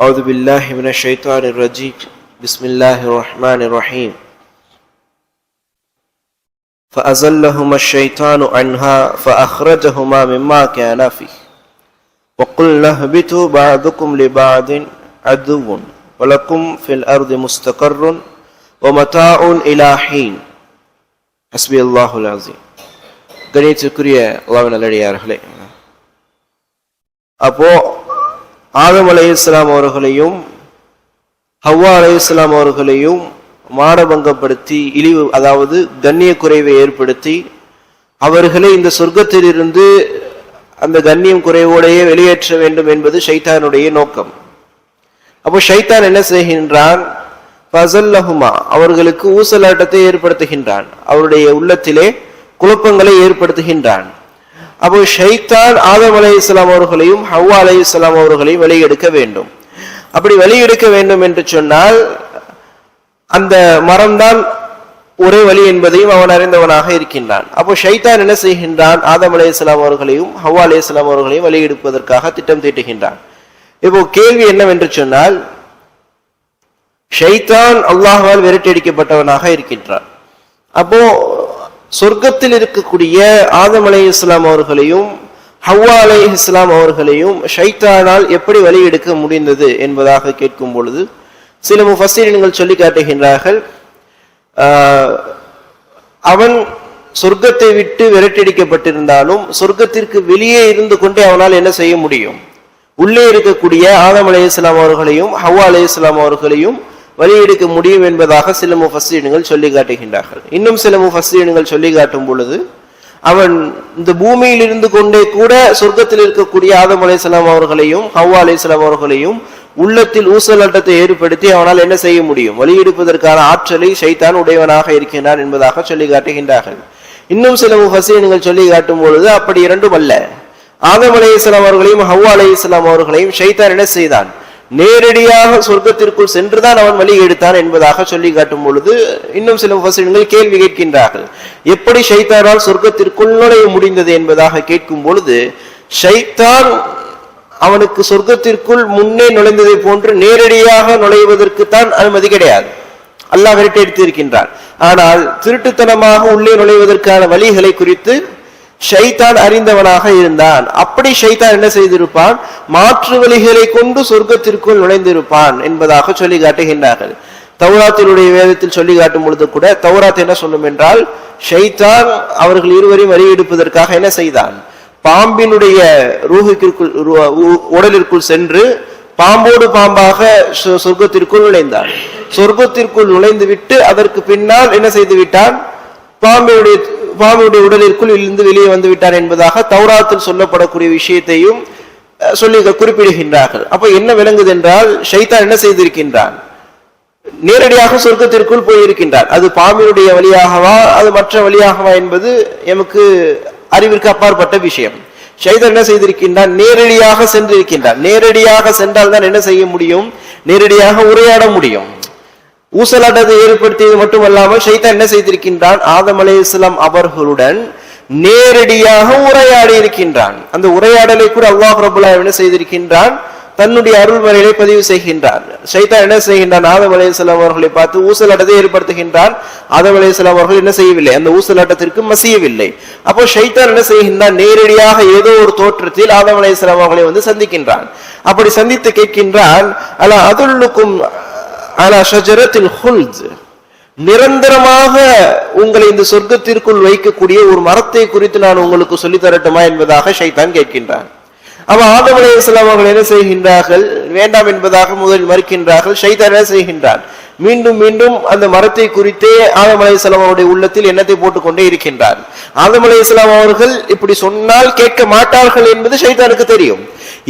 أعوذ بالله من الشيطان الرجيم بسم الله الرحمن الرحيم فأزلهما الشيطان عنها فأخرجهما مما كان فيه وقلنا اهبطوا بعضكم لبعض عدو ولكم في الأرض مستقر ومتاع إلى حين حسبي الله العظيم கணியத்துக்குரிய அல்லாவின் நல்லடியார்களே அப்போ ஆதம் அலை இஸ்லாம் அவர்களையும் ஹவ்வா அலை இஸ்லாம் அவர்களையும் மானபங்கப்படுத்தி இழிவு அதாவது கண்ணிய குறைவை ஏற்படுத்தி அவர்களை இந்த சொர்க்கத்திலிருந்து அந்த கண்ணியம் குறைவோடையே வெளியேற்ற வேண்டும் என்பது ஷைத்தானுடைய நோக்கம். அப்போ ஷைத்தான் என்ன செய்கின்றான்? பசல்லஹுமா அவர்களுக்கு ஊசலாட்டத்தை ஏற்படுத்துகின்றான். அவருடைய உள்ளத்திலே குழப்பங்களை ஏற்படுத்துகின்றான். அப்போ ஷைத்தான் ஆதம் அலை இஸ்லாம் அவர்களையும் ஹவ்வா அலை இஸ்லாம் அவர்களையும் வெளியெடுக்க வேண்டும். அப்படி வெளியெடுக்க வேண்டும் என்று சொன்னால் அந்த மரம்தான் ஒரே வழி என்பதையும் அவன் அறிந்தவனாக இருக்கின்றான். அப்போ ஷைத்தான் என்ன செய்கின்றான்? ஆதம் அலை இஸ்லாம் அவர்களையும் ஹவ்வா அலை இஸ்லாம் அவர்களையும் வெளியெடுப்பதற்காக திட்டம் தீட்டுகின்றான். இப்போ கேள்வி என்னவென்று சொன்னால் ஷைத்தான் அல்லாஹால் விரட்டியடிக்கப்பட்டவனாக இருக்கின்றான். அப்போ சொர்க்கத்தில் இருக்கக்கூடிய ஆதம் அலை இஸ்லாம் அவர்களையும் ஹவ்வா அலை இஸ்லாம் அவர்களையும் ஷைத்தானால் எப்படி வழி எடுக்க முடிந்தது என்பதாக கேட்கும் பொழுது சில முஃபசீரன்கள் சொல்லி காட்டுகின்றார்கள் ஆஹ், அவன் சொர்க்கத்தை விட்டு விரட்டடிக்கப்பட்டிருந்தாலும் சொர்க்கத்திற்கு வெளியே இருந்து கொண்டே அவனால் என்ன செய்ய முடியும்? உள்ளே இருக்கக்கூடிய ஆதம் அலை இஸ்லாம் அவர்களையும் ஹவ்வா அலை இஸ்லாம் அவர்களையும் வழியெடுக்க முடியும் என்பதாக சில முஃபஸ்ரீன்கள் சொல்லி காட்டுகின்றார்கள் இன்னும் சில முஃபஸ்ரீன்கள் சொல்லி காட்டும் பொழுது அவன் இந்த பூமியில் இருந்து கொண்டே கூட சொர்க்கத்தில் இருக்கக்கூடிய ஆதம் அலைஹிஸ்ஸலாம் அவர்களையும் ஹவ்வா அலைஹிஸ்ஸலாம் அவர்களையும் உள்ளத்தில் ஊசலாட்டத்தை ஏற்படுத்தி அவனால் என்ன செய்ய முடியும்? வழியெடுப்பதற்கான ஆற்றலை சைத்தான் உடையவனாக இருக்கின்றான் என்பதாக சொல்லி காட்டுகின்றார்கள் இன்னும் சில முஃபஸ்ரீன்கள் சொல்லி காட்டும் பொழுது அப்படி இரண்டும் அல்ல. ஆதம் அலையாம் அவர்களையும் ஹவ்வா அலையாம் அவர்களையும் ஷைத்தான் என்ன செய்தான்? நேரடியாக சொர்க்கத்திற்குள் சென்றுதான் அவன் வழி எடுத்தான் என்பதாக சொல்லி காட்டும் பொழுது இன்னும் சில வசனங்கள் கேள்வி கேட்கின்றார்கள். எப்படி ஷைத்தானால் சொர்க்கத்திற்குள் நுழைய முடிந்தது என்பதாக கேட்கும் பொழுது ஷைத்தான் அவனுக்கு சொர்க்கத்திற்குள் முன்னே நுழைந்ததை போன்று நேரடியாக நுழைவதற்குத்தான் அனுமதி கிடையாது. அல்லாஹ் விரட்டி இருக்கின்றான் ஆனால் திருட்டுத்தனமாக உள்ளே நுழைவதற்கான வழிகளை குறித்து ஷைத்தான் அறிந்தவனாக இருந்தான். அப்படி ஷைத்தான் என்ன செய்திருப்பான்? மாற்று வழிகளை கொண்டு சொர்க்கத்திற்குள் நுழைந்திருப்பான் என்பதாக சொல்லி காட்டுகின்றார்கள். தௌராத்தினுடைய வேதத்தில் சொல்லி காட்டும் பொழுது கூட தௌராத் என்ன சொல்லும் என்றால் ஷைத்தான் அவர்கள் இருவரையும் வழி எடுப்பதற்காக என்ன செய்தான்? பாம்பினுடைய ரூஹுக்கிற்குள் உ- உடலிற்குள் சென்று பாம்போடு பாம்பாக சொர்க்கத்திற்குள் நுழைந்தான். சொர்க்கத்திற்குள் நுழைந்து விட்டு அதற்கு பின்னால் என்ன செய்து விட்டான் பாம்பினுடைய பாம்பினுடைய உடலிற்குள் இருந்து வெளியே வந்து விட்டார் என்பதாக தௌராத்தில் சொல்லப்படக்கூடிய விஷயத்தையும் சொல்லி குறிப்பிடுகின்றார்கள். அப்ப என்ன விளங்குது என்றால் ஷைத்தான் என்ன செய்திருக்கின்றான்? நேரடியாக சொர்க்கத்திற்குள் போயிருக்கின்றான் அது பாம்பினுடைய வழியாகவா அது மற்ற வழியாகவா என்பது எமக்கு அறிவிற்கு அப்பாற்பட்ட விஷயம். ஷைதான் என்ன செய்திருக்கின்றான்? நேரடியாக சென்றிருக்கின்றான் நேரடியாக சென்றால் தான் என்ன செய்ய முடியும்? நேரடியாக உரையாட முடியும். ஊசலாட்டத்தை ஏற்படுத்தியது மட்டுமல்லாமல் ஷைத்தான் என்ன செய்திருக்கின்றான்? ஆதம் அலைஹிஸ்ஸலாம் அவர்களுடன் நேரடியாக உரையாடி இருக்கின்றான். அந்த உரையாடலை கூட அல்லாஹ் ரபுல்லா என்ன செய்திருக்கின்றான்? தன்னுடைய அருள்மறையை பதிவு செய்கின்றான். ஷைத்தான் என்ன செய்கின்றான்? ஆதம் அலைஹிஸ்ஸலாம் அவர்களை பார்த்து ஊசலாட்டத்தை ஏற்படுத்துகின்றான். ஆதம் அலைஹிஸ்ஸலாம் அவர்கள் என்ன செய்யவில்லை? அந்த ஊசலாட்டத்திற்கு மசியவில்லை. அப்போ ஷைத்தான் என்ன செய்கின்றான்? நேரடியாக ஏதோ ஒரு தோற்றத்தில் ஆதம் அலைஹிஸ்ஸலாம் அவர்களை வந்து சந்திக்கின்றான். அப்படி சந்தித்து கேட்கின்றான் அல்ல அதுல்லுக்கும் அலா ஷஜரத்தில் ஹுல்த். நிரந்தரமாக உங்களை இந்த சொர்க்கத்திற்குள் வைக்கக்கூடிய ஒரு மரத்தை குறித்து நான் உங்களுக்கு சொல்லித் தரட்டுமா என்பதாக ஷைதான் கேட்கின்றான். அவ ஆதம் இஸ்லாம் அவர்கள் என்ன செய்கின்றார்கள்? வேண்டாம் என்பதாக முதலில் மறுக்கின்றார்கள். ஷைதான் என்ன செய்கின்றான்? மீண்டும் மீண்டும் அந்த மரத்தை குறித்தே ஆதம் அலைஹிஸ்ஸலாம் அவருடைய உள்ளத்தில் எண்ணத்தை போட்டுக்கொண்டே இருக்கின்றார். ஆதம் அலைஹிஸ்ஸலாம் அவர்கள் இப்படி சொன்னால் கேட்க மாட்டார்கள் என்பது ஷைத்தானுக்கு தெரியும்.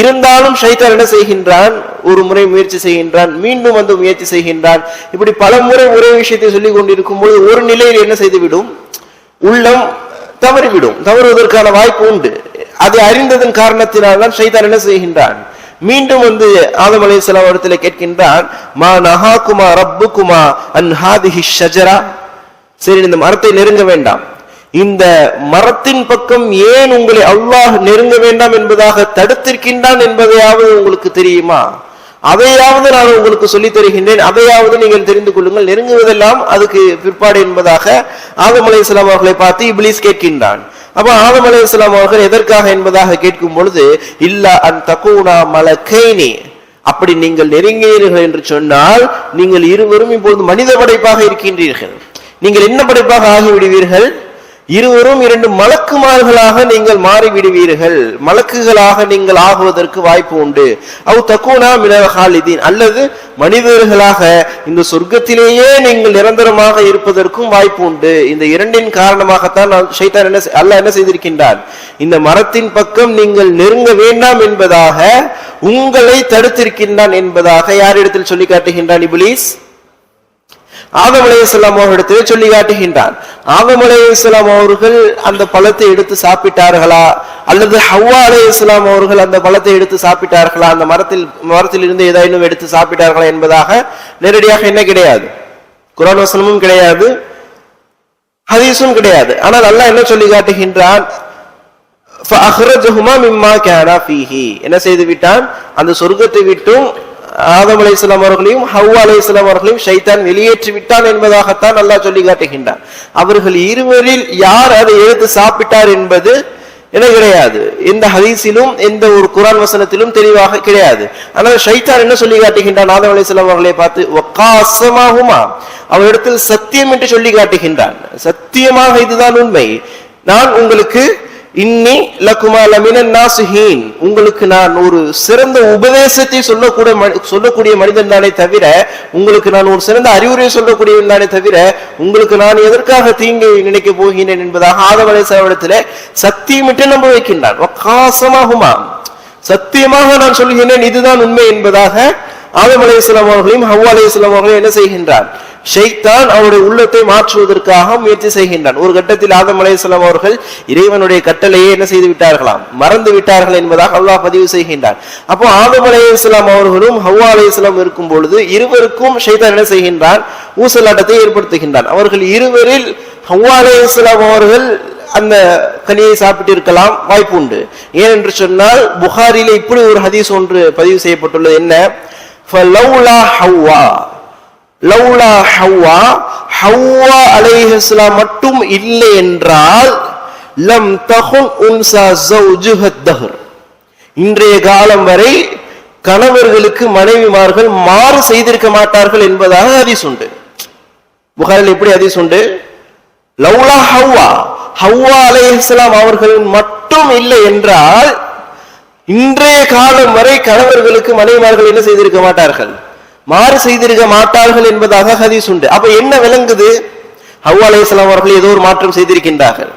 இருந்தாலும் ஷைத்தான் என்ன செய்கின்றான்? ஒரு முறை முயற்சி செய்கின்றான். மீண்டும் வந்து முயற்சி செய்கின்றான். இப்படி பல முறை ஒரே விஷயத்தை சொல்லிக் கொண்டிருக்கும் போது ஒரு நிலையில் என்ன செய்துவிடும்? உள்ளம் தவறிவிடும். தவறுவதற்கான வாய்ப்பு உண்டு. அதை அறிந்ததன் காரணத்தினால்தான் ஷைத்தான் என்ன செய்கின்றான்? மீண்டும் வந்து ஆதம் அலைஹிஸ்ஸலாம் இடத்துல கேட்கின்றார் மா நஹாகுமா ரப்புகுமா அன் ஹாதிஹி ஷஜரா? சரி இந்த மரத்தை நெருங்க வேண்டாம். இந்த மரத்தின் பக்கம் ஏன் உங்களை அல்லாஹ் நெருங்க வேண்டாம் என்பதாக தடுத்திருக்கின்றான் என்பதையாவது உங்களுக்கு தெரியுமா? அதையாவது நான் உங்களுக்கு சொல்லித் தருகின்றேன். அதையாவது நீங்கள் தெரிந்து கொள்ளுங்கள். நெருங்குவதெல்லாம் அதுக்கு பிற்பாடு என்பதாக ஆதம் இஸ்லாம் அவர்களை பார்த்து இப்ளீஸ் கேட்கின்றான். அப்ப ஆதம் இஸ்லாம் அவர்கள் எதற்காக என்பதாக கேட்கும் பொழுது இல்ல அன் தகூனா மலக்கைனி. அப்படி நீங்கள் நெருங்கினீர்கள் என்று சொன்னால் நீங்கள் இருவரும் இப்பொழுது மனித படைப்பாக இருக்கின்றீர்கள். நீங்கள் என்ன படைப்பாக ஆகிவிடுவீர்கள்? இருவரும் இரண்டு மலக்குமார்களாக நீங்கள் மாறிவிடுவீர்கள். மலக்குகளாக நீங்கள் ஆகுவதற்கு வாய்ப்பு உண்டு. அவு தக்கூனா மினஹாலிதீன் அல்லது மனிதர்களாக இந்த சொர்க்கத்திலேயே நீங்கள் நிரந்தரமாக இருப்பதற்கும் வாய்ப்பு உண்டு. இந்த இரண்டின் காரணமாகத்தான் நான் ஷைத்தான் என்ன செய்- என்ன செய்திருக்கின்றான்? இந்த மரத்தின் பக்கம் நீங்கள் நெருங்க வேண்டாம் என்பதாக உங்களை தடுத்திருக்கின்றான் என்பதாக யாரிடத்தில் சொல்லி காட்டுகின்றான் இபிலீஸ்? ஆதம் அலையாம் அவர்களிடத்திலே சொல்லி காட்டுகின்றான். ஆதம் அலையாம் அவர்கள் அந்த பழத்தை எடுத்து சாப்பிட்டார்களா? அல்லது ஹவ்வா அலையாம் அவர்கள் அந்த பழத்தை எடுத்து சாப்பிட்டார்களா? அந்த மரத்தில் மரத்தில் இருந்து ஏதேனும் எடுத்து சாப்பிட்டார்களா என்பதாக நேரடியாக என்ன கிடையாது. குரான் வசனமும் கிடையாது. ஹதீஸும் கிடையாது. ஆனால் நல்லா என்ன சொல்லி காட்டுகின்றான்? என்ன செய்து விட்டான்? அந்த சொர்க்கத்தை விட்டும் ஆதம் அலைஹிஸ்ஸலாம் அவர்களையும் ஹவ்வா அலைஹிஸ்ஸலாம் அவர்களையும் ஷைத்தான் வெளியேற்றி விட்டான் என்பதாகத்தான் அல்லாஹ் சொல்லி காட்டுகின்றான். அவர்கள் இருவரில் யார் அதை எடுத்து சாப்பிட்டார் என்பது என கிடையாது. எந்த ஹதீஸிலும் எந்த ஒரு குரான் வசனத்திலும் தெளிவாக கிடையாது. ஆனால் ஷைத்தான் என்ன சொல்லி காட்டுகின்றான்? ஆதம் அலைஹிஸ்ஸலாம் அவர்களை பார்த்து ஒக்காசமாகுமா அவரிடத்தில் சத்தியம் என்று சொல்லி காட்டுகின்றான். சத்தியமாக இதுதான் உண்மை. நான் உங்களுக்கு இன்னி லகுமா நாசுஹீன். உங்களுக்கு நான் ஒரு சிறந்த உபதேசத்தை சொல்லக்கூட மனி- சொல்லக்கூடிய மனிதன் தானே தவிர உங்களுக்கு நான் ஒரு சிறந்த அறிவுரை சொல்லக்கூடியவன் தானே தவிர உங்களுக்கு நான் எதற்காக தீங்கை நினைக்க போகின்றேன் என்பதாக ஆதவலேசவடத்துல சத்தியமிட்டு நம்ப வைக்கின்றான் சத்தியமாக நான் சொல்கிறேன் இதுதான் உண்மை என்பதாக ஆதம் அலைஹிஸ்ஸலாம் அவர்களையும் ஹவ்வா அலைஹிஸ்ஸலாம் அவர்களையும் என்ன செய்கின்றான் ஷெய்தான் அவருடைய உள்ளத்தை மாற்றுவதற்காக முயற்சி செய்கின்றான். ஒரு கட்டத்தில் ஆதம் அலைஹிஸ்ஸலாம் அவர்கள் இறைவனுடைய கட்டளையே என்ன செய்து விட்டார்களாம்? மறந்து விட்டார்கள் என்பதாக அல்லாஹ் பதிவு செய்கின்றான். அப்போ ஆதம் அலைஹிஸ்ஸலாம் அவர்களும் ஹவ்வா அலைஹிஸ்ஸலாம் இருக்கும் பொழுது இருவருக்கும் ஷெய்தான் என்ன செய்கின்றான்? ஊசலாட்டத்தை ஏற்படுத்துகின்றான். அவர்கள் இருவரில் ஹவ்வா அலைஹிஸ்ஸலாம் அவர்கள் அந்த கனியை சாப்பிட்டு இருக்கலாம் வாய்ப்பு உண்டு ஏனென்று சொன்னால் புகாரிலே இப்படி ஒரு ஹதீஸ் ஒன்று பதிவு செய்யப்பட்டுள்ளது. என்ன? ஃபலௌலா ஹவ்வா லௌலா ஹவ்வா ஹவ்வா அலைஹிஸ்ஸலாம் மட்டும் இல்லை என்றால் லம் தகுன் உன்சா ஜௌஜுஹத் தஹர் இன்றைய காலம் வரை கணவர்களுக்கு மனைவிமார்கள் மாறு செய்திருக்க மாட்டார்கள் என்பதாக ஹதீஸ் உண்டு. புகாரில் எப்படி ஹதீஸ் உண்டு? லௌலா ஹவ்வா. ஹவ்வா அலைஹிஸ்ஸலாம் அவர்கள் மட்டும் இல்லை என்றால் இன்றைய காலம் வரை கணவர்களுக்கு மனைவிமார்கள் என்ன செய்திருக்க மாட்டார்கள்? மாறு செய்திருக்க மாட்டார்கள் என்பதாக ஹதீஸ் உண்டு. அப்ப என்ன விளங்குது? ஹவ்வா அலைஹிஸ்ஸலாம் அவர்கள் ஏதோ ஒரு மாற்றம் செய்திருக்கின்றார்கள்.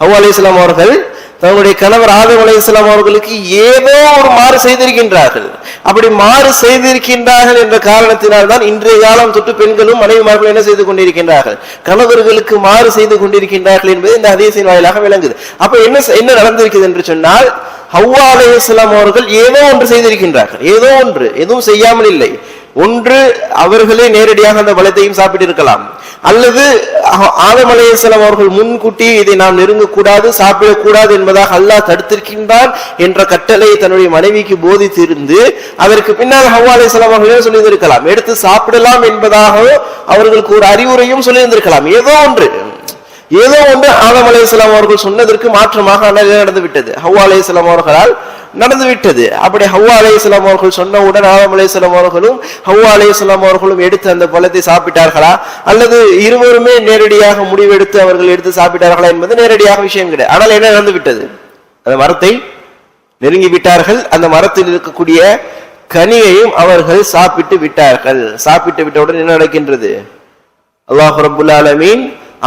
ஹவ்வா அலைஹிஸ்ஸலாம் அவர்கள் தங்களுடைய கணவர் ஆதம் அலைஹிஸ்ஸலாம் அவர்களுக்கு ஏதோ ஒரு மாறு செய்திருக்கின்றார்கள். அப்படி மாறு செய்திருக்கின்றார்கள் என்ற காரணத்தினால் தான் இன்றைய காலம் தொட்டு பெண்களும் மனைவிமார்களும் என்ன செய்து கொண்டிருக்கின்றார்கள்? கணவர்களுக்கு மாறு செய்து கொண்டிருக்கின்றார்கள் என்பது இந்த ஹதீஸின் வாயிலாக விளங்குது. அப்ப என்ன என்ன நடந்திருக்கிறது என்று சொன்னால் ஹவ்வா அலைஹிஸ்ஸலாம் அவர்கள் ஏதோ ஒன்று செய்திருக்கின்றார்கள். ஏதோ ஒன்று எதுவும் செய்யாமல் இல்லை. ஒன்று அவர்களே நேரடியாக அந்த பலத்தையும் சாப்பிட்டிருக்கலாம். அல்லது ஆ- ஆதம் அலைஹிஸ்ஸலாம் அவர்கள் முன்கூட்டி இதை நாம் நெருங்கக்கூடாது சாப்பிடக்கூடாது என்பதாக அல்லாஹ் தடுத்திருக்கின்றான் என்ற கட்டளையை தன்னுடைய மனைவிக்கு போதித்திருந்து அதற்கு பின்னால் ஹவ்வா அலைஹிஸ்ஸலாம் அவர்கள் சொல்லியிருந்திருக்கலாம்? எடுத்து சாப்பிடலாம் என்பதாக அவர்களுக்கு ஒரு அறிவுரையும் சொல்லியிருந்திருக்கலாம். ஏதோ ஒன்று. ஏதோ ஒன்று ஆதம் அலைஹிஸ்ஸலாம் அவர்கள் சொன்னதற்கு மாற்றமாக நடந்து விட்டது ஹவ்வா அலைஹிஸ்ஸலாம் அவர்களால் நடந்து விட்டது அப்படி ஹவ்வா அலைஹிஸ்ஸலாம் அவர்கள் சொன்னவுடன் ஆதம் அலைஹிஸ்ஸலாம் அவர்களும் ஹவ்வா அலைஹிஸ்ஸலாம் அவர்களும் எடுத்து அந்த பழத்தை சாப்பிட்டார்களா? அல்லது இருவருமே நேரடியாக முடிவெடுத்து அவர்கள் எடுத்து சாப்பிட்டார்களா என்பது நேரடியாக விஷயம் கிடையாது. ஆனால் என்ன நடந்து விட்டது அந்த மரத்தை நெருங்கி விட்டார்கள். அந்த மரத்தில் இருக்கக்கூடிய கனியையும் அவர்கள் சாப்பிட்டு விட்டார்கள். சாப்பிட்டு விட்டவுடன் என்ன நடக்கின்றது? அல்லாஹ் ரப்புல்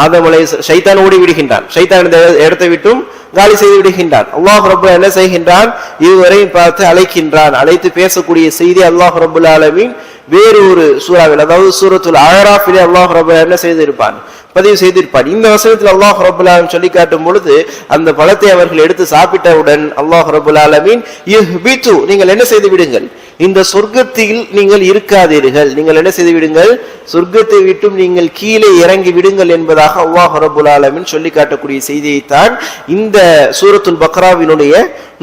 ஆதமலை சைத்தான் ஓடி விடுகின்றான். சைத்தான் இந்த இடத்தை விட்டும் காலி செய்து விடுகின்றான். அல்லாஹ் ரபுல்லா என்ன செய்கின்றான்? இதுவரையும் பார்த்து அழைக்கின்றான். அழைத்து பேசக்கூடிய செய்தி அல்லாஹ் ரபுல்லா அலமின் வேறு ஒரு சூறாவில் அதாவது சூரத்துல் அழராஃபிலே அல்லாஹ் ரபுல்லா என்ன செய்திருப்பான்? பதிவு செய்திருப்பான். இந்த வசனத்தில் அல்லாஹ் ரபுல் சொல்லி காட்டும் பொழுது அந்த பழத்தை அவர்கள் எடுத்து சாப்பிட்டவுடன் அல்லாஹ் ரபுல்லா அலமின் நீங்கள் என்ன செய்து விடுங்கள்? இந்த சொர்க்கத்தில் நீங்கள் இருக்காதீர்கள். நீங்கள் என்ன செய்து விடுங்கள் சொர்க்கத்தை விட்டும் நீங்கள் கீழே இறங்கி விடுங்கள் என்பதாக அல்லாஹ் ரபுல் ஆலமின் சொல்லி காட்டக்கூடிய செய்தியைத்தான் இந்த சூரத்துல் பக்ராவினுடைய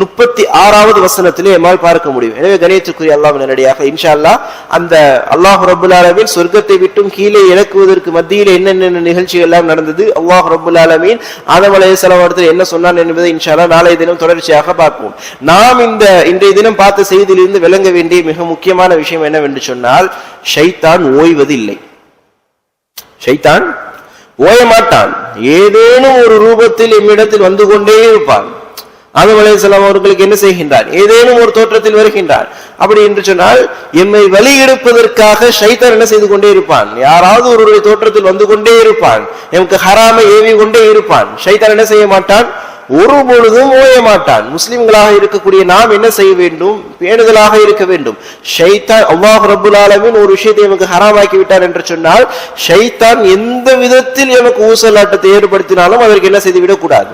முப்பத்தி ஆறாவது வசனத்திலே எம்மால் பார்க்க முடியும். எனவே கணியத்துக்குரிய அல்லாஹ் நேரடியாக இன்ஷா அல்லாஹ் அந்த அல்லாஹ் ரபுல் ஆலமீன் சொர்க்கத்தை விட்டும் கீழே இறக்குவதற்கு மத்தியில் என்னென்ன நிகழ்ச்சிகள் எல்லாம் நடந்தது? அல்லாஹ் ரபுல் ஆலமீன் ஆதம் அலைஹிஸ்ஸலாம் இடத்தில் என்ன சொன்னான் என்பதை இன்ஷா அல்லாஹ் நாளைய தினம் தொடர்ச்சியாக பார்ப்போம். நாம் இந்த இன்றைய தினம் பார்த்த செய்தியிலிருந்து விளங்க வேண்டிய வேண்டிய மிக முக்கியமான விஷயம் என்னவென்று சொன்னால் ஷைத்தான் ஓய்வதில்லை. ஷைத்தான் ஓய மாட்டான் ஏதேனும் ஒரு ரூபத்தில் எம்மிடத்தில் வந்து கொண்டே இருப்பான். ஆதம் அலையாம் அவர்களுக்கு என்ன செய்கின்றான் ஏதேனும் ஒரு தோற்றத்தில் வருகின்றான் அப்படி என்று சொன்னால் எம்மை வழி எடுப்பதற்காக ஷைத்தான் என்ன செய்து கொண்டே இருப்பான்? யாராவது ஒருவருடைய தோற்றத்தில் வந்து கொண்டே இருப்பான். எமக்கு ஹராமை ஏவி கொண்டே இருப்பான். ஷைத்தான் என்ன செய்ய மாட்டான்? ஒரு பொழுதும் ஓய மாட்டான். முஸ்லிம்களாக இருக்கக்கூடிய நாம் என்ன செய்ய வேண்டும்? பேணுதலாக இருக்க வேண்டும். ஷைத்தான் அல்லாஹ் ரபுல் ஆலமின் ஒரு விஷயத்தை எமக்கு ஹராமாக்கி விட்டார் என்று சொன்னால் ஷைத்தான் எந்த விதத்தில் எமக்கு ஊசலாட்டத்தை ஏற்படுத்தினாலும் அதற்கு என்ன செய்து விடக்கூடாது.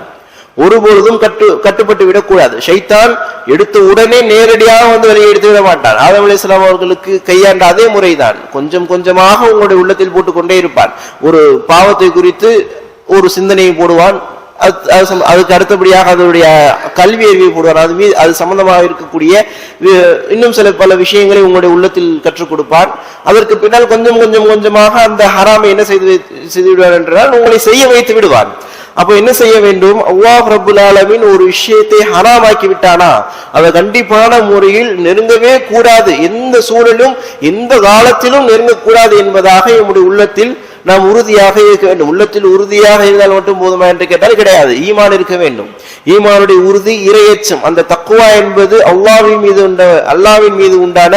ஒருபொழுதும் கட்டு கட்டுப்பட்டு விடக்கூடாது. ஷைத்தான் எடுத்த உடனே நேரடியாக வந்து வெளியே எடுத்து விட மாட்டான். ஆதம் அலிஸ்லாம் அவர்களுக்கு கையாண்ட அதே முறைதான். கொஞ்சம் கொஞ்சமாக உங்களுடைய உள்ளத்தில் போட்டுக் கொண்டே இருப்பான். ஒரு பாவத்தை குறித்து ஒரு சிந்தனையை போடுவான். அதுக்கு அடுத்தபடியாக அதனுடைய கல்வி அறிவை போடுவார். அது மீது அது சம்பந்தமாக இருக்கக்கூடிய இன்னும் சில பல விஷயங்களை உங்களுடைய உள்ளத்தில் கற்றுக் கொடுப்பார். அதற்கு பின்னால் கொஞ்சம் கொஞ்சம் கொஞ்சமாக அந்த ஹராமை என்ன செய்து செய்து விடுவார் என்றால் உங்களை செய்ய வைத்து விடுவார். அப்போ என்ன செய்ய வேண்டும்? அல்லாஹ் ரபுல் ஒரு விஷயத்தை ஹராமாக்கி விட்டானா? அதை கண்டிப்பான முறையில் நெருங்கவே கூடாது. எந்த சூழலும் எந்த காலத்திலும் நெருங்கக்கூடாது என்பதாக நம்முடைய உள்ளத்தில் நாம் உறுதியாக இருக்க வேண்டும். உள்ளத்தில் உறுதியாக இருந்தால் மட்டும் போதுமா என்று கேட்டால் கிடையாது. ஈமான் இருக்க வேண்டும். ஈமானுடைய உறுதி இரையச்சம். அந்த தக்குவா என்பது அல்லாவின் மீது உண்ட அல்லாவின் மீது உண்டான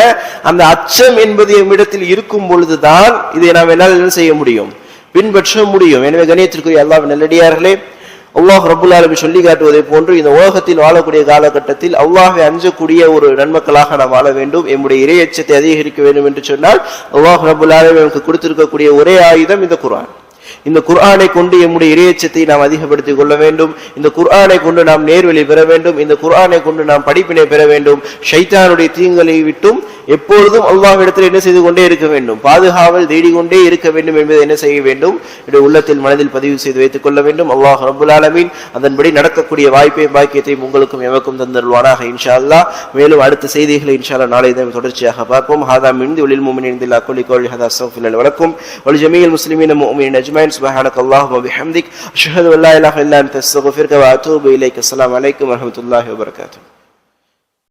அந்த அச்சம் என்பது எம்மிடத்தில் இருக்கும் பொழுதுதான் இதை நாம் என்னால் என்ன செய்ய முடியும்? பின்பற்ற முடியும். எனவே கணியத்திற்குரிய அல்லாஹ் நல்லடியார்களே அல்லாஹ் ரபுல் ஆலமி சொல்லி காட்டுவதை போன்று இந்த உலகத்தில் வாழக்கூடிய காலகட்டத்தில் அல்லாஹை அஞ்சக்கூடிய ஒரு நன்மக்களாக நாம் வாழ வேண்டும். எம்முடைய இரையச்சத்தை அதிகரிக்க வேண்டும் என்று சொன்னால் அல்லாஹ் ரபுல் ஆலமி நமக்கு கொடுத்திருக்கக்கூடிய ஒரே ஆயுதம் இந்த குரான் இந்த குர்ஆனை கொண்டு எம்முடைய இறையச்சத்தை நாம் அதிகப்படுத்திக் கொள்ள வேண்டும். இந்த குர்ஆனை கொண்டு நாம் நேர்வழி பெற வேண்டும். இந்த குர்ஆனை கொண்டு நாம் படிப்பினை பெற வேண்டும். ஷைத்தானுடைய தீங்களை விட்டும் எப்பொழுதும் அல்லாஹிடத்தில் என்ன செய்து கொண்டே இருக்க வேண்டும். பாதுகாவல் தேடி கொண்டே இருக்க வேண்டும் என்பதை என்ன செய்ய வேண்டும்? உள்ளத்தில் மனதில் பதிவு செய்து வைத்துக் கொள்ள வேண்டும். அல்லாஹ் ரபுல் ஆலமீன் அதன்படி நடக்கக்கூடிய வாய்ப்பையும் பாக்கியத்தையும் உங்களுக்கும் எவக்கும் தந்தருவானாக இன்ஷா அல்லா மேலும் அடுத்த செய்திகளை இன்ஷா நாளை தினம் தொடர்ச்சியாக பார்ப்போம். ஹாதா மிந்து ஒளில் மூமின் இந்த அக்கொலி கோழி ஹதா சோஃபில் வழக்கும் ஒளி ஜமீல் முஸ்லிமின் மோமின் அஜ்மான் سبحانك اللهم وبحمدك أشهد أن لا إله إلا أنت أستغفرك وأتوب إليك. السلام عليكم ورحمة الله وبركاته.